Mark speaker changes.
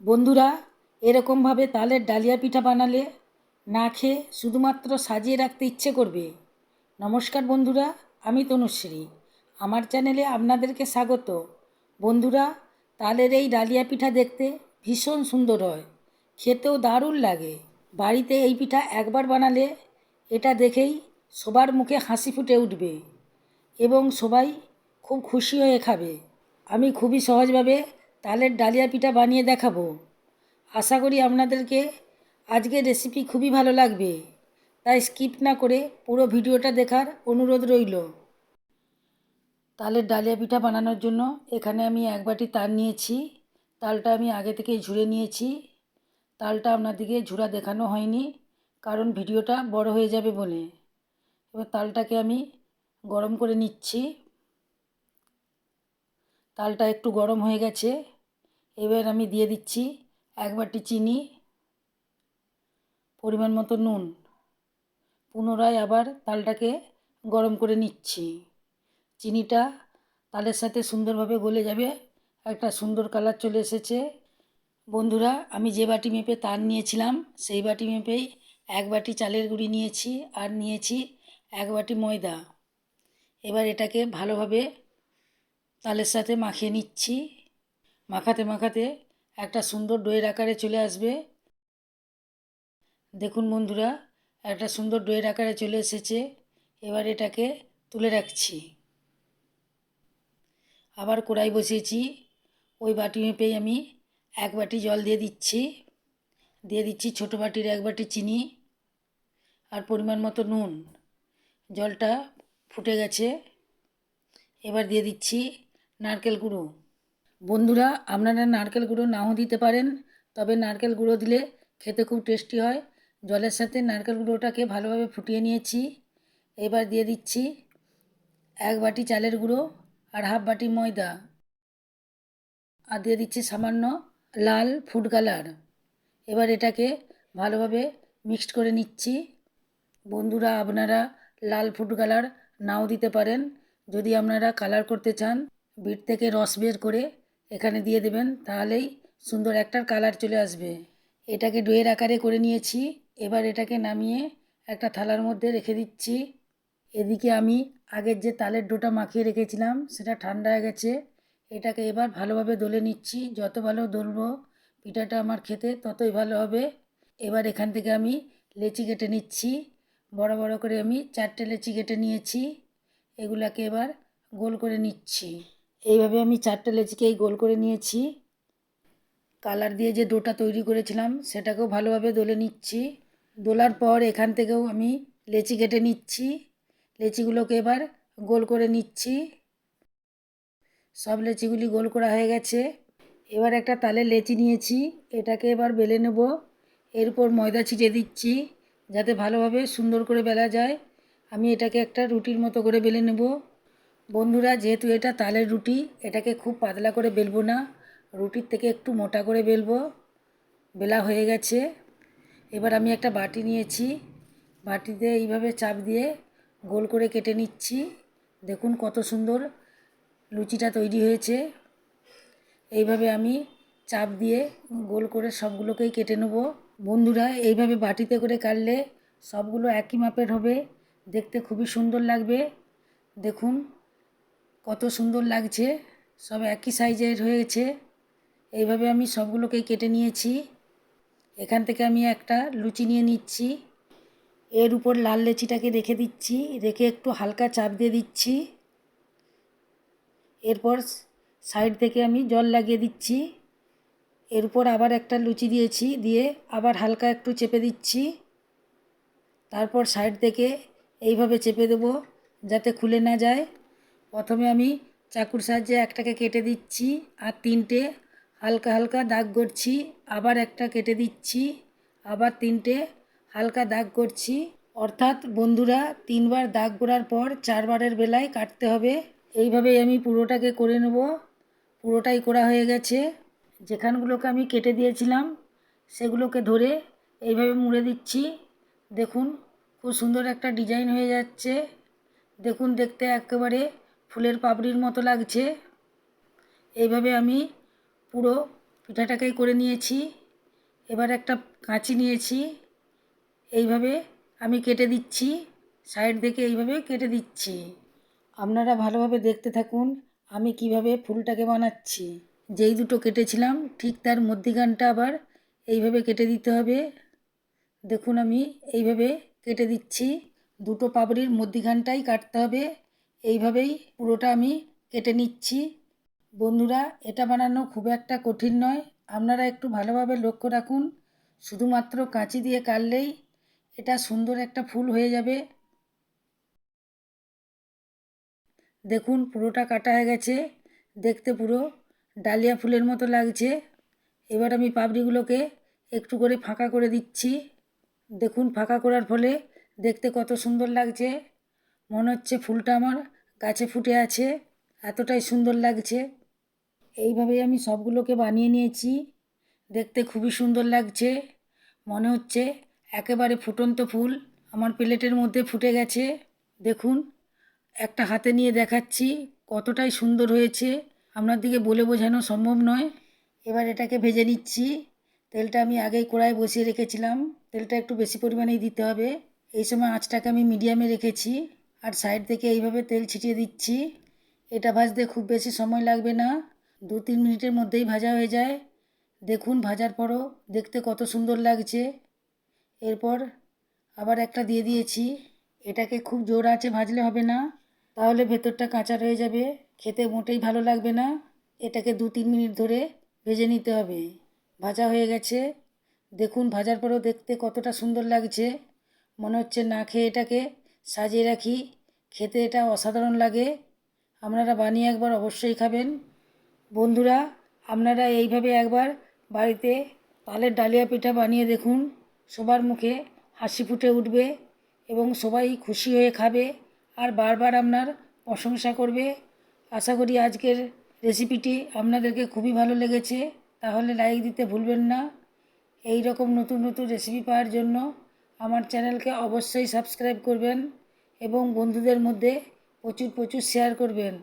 Speaker 1: বন্ধুরা, এরকমভাবে তালের ডালিয়া পিঠা বানালে না খেয়ে শুধুমাত্র সাজিয়ে রাখতে ইচ্ছে করবে। নমস্কার বন্ধুরা, আমি তনুশ্রী। আমার চ্যানেলে আপনাদেরকে স্বাগত। বন্ধুরা, তালের এই ডালিয়া পিঠা দেখতে ভীষণ সুন্দর হয়। খেতেও দারুণ লাগে। বাড়িতে এই পিঠা একবার বানালে এটা দেখেই সবার মুখে হাসি ফুটে উঠবে এবং সবাই খুব খুশি হয়ে খাবে। আমি খুবই সহজভাবে তালের ডালিয়া পিঠা বানিয়ে দেখাবো। আশা করি আপনাদেরকে আজকের রেসিপি খুবই ভালো লাগবে। তাই স্কিপ না করে পুরো ভিডিওটা দেখার অনুরোধ রইল। তালের ডালিয়া পিঠা বানানোর জন্য এখানে আমি এক বাটি তাল নিয়েছি। তালটা আমি আগে থেকেই ঝুড়ে নিয়েছি। তালটা আপনাদেরকে ঝুড়া দেখানো হয়নি, কারণ ভিডিওটা বড় হয়ে যাবে বলে। এবার তালটাকে আমি গরম করে নিচ্ছি। তালটা একটু গরম হয়ে গেছে। এবার আমি দিয়ে দিচ্ছি এক বাটি চিনি, পরিমাণ মতো নুন। পুনরায় আবার তালটাকে গরম করে নিচ্ছি। চিনিটা তালের সাথে সুন্দরভাবে গলে যাবে। একটা সুন্দর কালার চলে এসেছে। বন্ধুরা, আমি যে বাটি মেপে তাল নিয়েছিলাম, সেই বাটি মেপেই এক বাটি চালের গুঁড়ি নিয়েছি আর নিয়েছি এক বাটি ময়দা। এবার এটাকে ভালোভাবে তালের সাথে মাখিয়ে নিচ্ছি। মাখাতে মাখাতে একটা সুন্দর ডোয়ের আকারে চলে আসবে। দেখুন বন্ধুরা, একটা সুন্দর ডোয়ের আকারে চলে এসেছে। এবার এটাকে তুলে রাখছি। আবার কড়াই বসিয়েছি। ওই বাটি মেপেই আমি এক বাটি জল দিয়ে দিচ্ছি। দিয়ে দিচ্ছি ছোটো বাটির এক বাটি চিনি আর পরিমাণ মতো নুন। জলটা ফুটে গেছে। এবার দিয়ে দিচ্ছি নারকেল গুঁড়ো। বন্ধুরা, আপনারা নারকেল গুঁড়ো নাও দিতে পারেন, তবে নারকেল গুঁড়ো দিলে খেতে খুব টেস্টি হয়। জলের সাথে নারকেল গুঁড়োটাকে ভালোভাবে ফুটিয়ে নিয়েছি। এবার দিয়ে দিচ্ছি এক বাটি চালের গুঁড়ো আর হাফ বাটি ময়দা। আর দিয়ে দিচ্ছি সামান্য লাল ফুড কালার। এবার এটাকে ভালোভাবে মিক্সড করে নিচ্ছি। বন্ধুরা, আপনারা লাল ফুড কালার নাও দিতে পারেন। যদি আপনারা কালার করতে চান বিট থেকে রস বের করে এখানে দিয়ে দেবেন, তাহলেই সুন্দর একটার কালার চলে আসবে। এটাকে ডোয়ের আকারে করে নিয়েছি। এবার এটাকে নামিয়ে একটা থালার মধ্যে রেখে দিচ্ছি। এদিকে আমি আগের যে তালের ডোটা মাখিয়ে রেখেছিলাম, সেটা ঠান্ডা হয়ে গেছে। এটাকে এবার ভালোভাবে দলে নিচ্ছি। যত ভালো দলবো পিঠাটা আমার খেতে, ততই ভালো হবে। এবার এখান থেকে আমি লেচি কেটে নিচ্ছি। বড় বড় করে আমি চারটে লেচি কেটে নিয়েছি। এগুলাকে এবার গোল করে নিচ্ছি। এইভাবে আমি চারটে লেচিকেই গোল করে নিয়েছি। কালার দিয়ে যে ডোটা তৈরি করেছিলাম, সেটাকেও ভালোভাবে দোলে নিচ্ছি। দোলার পর এখান থেকেও আমি লেচি কেটে নিচ্ছি। লেচিগুলোকে এবার গোল করে নিচ্ছি। সব লেচিগুলি গোল করা হয়ে গেছে। এবার একটা তালের লেচি নিয়েছি, এটাকে এবার বেলে নেব। এরপর ময়দা ছিটিয়ে দিচ্ছি, যাতে ভালোভাবে সুন্দর করে বেলা যায়। আমি এটাকে একটা রুটির মতো করে বেলে নেব। বন্ধুরা, যেহেতু এটা তালের রুটি, এটাকে খুব পাতলা করে বেলবো না। রুটির থেকে একটু মোটা করে বেলবো। বেলা হয়ে গেছে। এবার আমি একটা বাটি নিয়েছি। বাটিতে এইভাবে চাপ দিয়ে গোল করে কেটে নিচ্ছি। দেখুন কত সুন্দর লুচিটা তৈরি হয়েছে। এইভাবে আমি চাপ দিয়ে গোল করে সবগুলোকেই কেটে নেব। বন্ধুরা, এইভাবে বাটিতে করে কাটলে সবগুলো একই মাপের হবে। দেখতে খুবই সুন্দর লাগবে। দেখুন কত সুন্দর লাগছে, সব একই সাইজের হয়েছে। এইভাবে আমি সবগুলোকেই কেটে নিয়েছি। এখান থেকে আমি একটা লুচি নিয়ে নিচ্ছি। এর উপর লাল লেচিটাকে রেখে দিচ্ছি, রেখে একটু হালকা চাপ দিয়ে দিচ্ছি। এরপর সাইড থেকে আমি জল লাগিয়ে দিচ্ছি। এর উপর আবার একটা লুচি দিয়েছি, দিয়ে আবার হালকা একটু চেপে দিচ্ছি। তারপর সাইড থেকে এইভাবে চেপে দেবো, যাতে খুলে না যায়। প্রথমে আমি চাকুর সাহায্যে একটাকে কেটে দিচ্ছি আর তিনটে হালকা হালকা দাগ করছি, আবার একটা কেটে দিচ্ছি, আবার তিনটে হালকা দাগ করছি। অর্থাৎ বন্ধুরা, তিনবার দাগ করার পর চারবারের বেলায় কাটতে হবে। এইভাবেই আমি পুরোটাকে করে নেব। পুরোটাই করা হয়ে গেছে। যেখানগুলোকে আমি কেটে দিয়েছিলাম, সেগুলোকে ধরে এইভাবে মুড়ে দিচ্ছি। দেখুন, খুব সুন্দর একটা ডিজাইন হয়ে যাচ্ছে। দেখুন, দেখতে একেবারে ফুলের পাপড়ির মতো লাগছে। এইভাবে আমি পুরো পিঠাটাকেই করে নিয়েছি। এবার একটা কাঁচি নিয়েছি। এইভাবে আমি কেটে দিচ্ছি। সাইড থেকে এইভাবে কেটে দিচ্ছি। আপনারা ভালোভাবে দেখতে থাকুন আমি কীভাবে ফুলটাকে বানাচ্ছি। যেই দুটো কেটেছিলাম, ঠিক তার মধ্যিখানটা আবার এইভাবে কেটে দিতে হবে। দেখুন আমি এইভাবে কেটে দিচ্ছি। দুটো পাপড়ির মধ্যিখানটাই কাটতে হবে। এইভাবেই পুরোটা আমি কেটে নিচ্ছি। বন্ধুরা, এটা বানানো খুব একটা কঠিন নয়। আপনারা একটু ভালোভাবে লক্ষ্য রাখুন। শুধুমাত্র কাঁচি দিয়ে কাটলেই এটা সুন্দর একটা ফুল হয়ে যাবে। দেখুন, পুরোটা কাটা হয়ে গেছে। দেখতে পুরো ডালিয়া ফুলের মতো লাগছে। এবার আমি পাপড়িগুলোকে একটু করে ফাঁকা করে দিচ্ছি। দেখুন, ফাঁকা করার ফলে দেখতে কত সুন্দর লাগছে। মনে হচ্ছে ফুলটা আমার গাছে ফুটে আছে, এতটাই সুন্দর লাগছে। এইভাবেই আমি সবগুলোকে বানিয়ে নিয়েছি, দেখতে খুবই সুন্দর লাগছে। মনে হচ্ছে একেবারে ফুটন্ত ফুল আমার প্লেটের মধ্যে ফুটে গেছে। দেখুন, একটা হাতে নিয়ে দেখাচ্ছি কতটাই সুন্দর হয়েছে। আপনার দিকে বলে বোঝানো সম্ভব নয়। এবার এটাকে ভেজে নিচ্ছি। তেলটা আমি আগেই কড়াই বসিয়ে রেখেছিলাম। তেলটা একটু বেশি পরিমাণেই দিতে হবে। এই সময় আঁচটাকে আমি মিডিয়ামে রেখেছি। আর সাইড থেকে এইভাবে তেল ছিটিয়ে দিচ্ছি। এটা ভাজতে খুব বেশি সময় লাগবে না। দু তিন মিনিটের মধ্যেই ভাজা হয়ে যায়। দেখুন ভাজার পরও দেখতে কত সুন্দর লাগছে। এরপর আবার একটা দিয়ে দিয়েছি। এটাকে খুব জোর আছে ভাজলে হবে না। তাহলে ভেতরটা কাঁচা রয়ে যাবে। খেতে মোটেই ভালো লাগবে না। এটাকে দু তিন মিনিট ধরে ভেজে নিতে হবে। ভাজা হয়ে গেছে। দেখুন ভাজার পরেও দেখতে কতটা সুন্দর লাগছে। মনে হচ্ছে না খেয়ে এটাকে সাজিয়ে রাখি। খেতে এটা অসাধারণ লাগে। আপনারা বানিয়ে একবার অবশ্যই খাবেন। বন্ধুরা, আপনারা এইভাবে একবার বাড়িতে তালের ডালিয়া পিঠা বানিয়ে দেখুন। সবার মুখে হাসি ফুটে উঠবে এবং সবাই খুশি হয়ে খাবে আর বারবার আপনার প্রশংসা করবে। আশা করি আজকের রেসিপিটি আপনাদেরকে খুবই ভালো লেগেছে। তাহলে লাইক দিতে ভুলবেন না। এই রকম নতুন নতুন রেসিপি পাওয়ার জন্য আমার চ্যানেলকে অবশ্যই সাবস্ক্রাইব করবেন। এবং বন্ধুদের মধ্যে প্রচুর প্রচুর শেয়ার করবেন।